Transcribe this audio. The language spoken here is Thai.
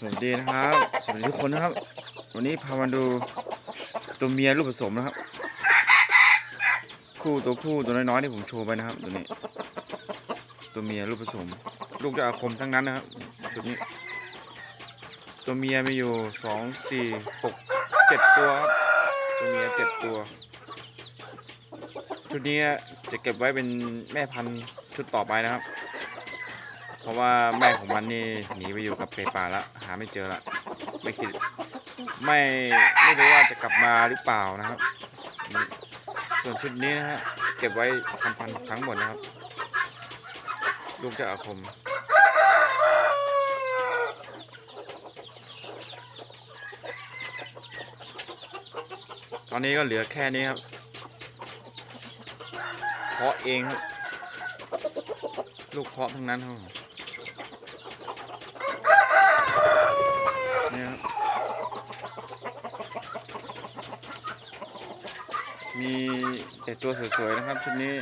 สวัสดีนะครับ สวัสดีทุกคนนะครับ วันนี้พามาดูตัวเมียลูกผสมนะครับ คู่ตัวผู้ตัวน้อยๆที่ผมโชว์ไปนะครับ ตัวนี้ ตัวเมียลูกผสม ลูกจะอาคมทั้งนั้นนะครับชุดนี้ ตัวเมียมีอยู่สองสี่หกเจ็ดตัวครับตัวเมียเจ็ดตัว ชุดนี้จะเก็บไว้เป็นแม่พันธุ์ชุดต่อไปนะครับ เพราะว่าแม่ของมันนี่หนีไปอยู่กับเปป่าละหาไม่เจอละไม่คิดไม่ไม่รู้ว่าจะกลับมาหรือเปล่านะครับ ส่วนชุดนี้นะฮะเก็บไว้ทำพันทั้งหมดนะครับ ลูกจะอาคมตอนนี้ก็เหลือแค่นี้ครับ เพาะเองครับ ลูกเพาะทั้งนั้นครับเนี่ยครับมีแต่ตัวสวยๆนะครับชุดนี้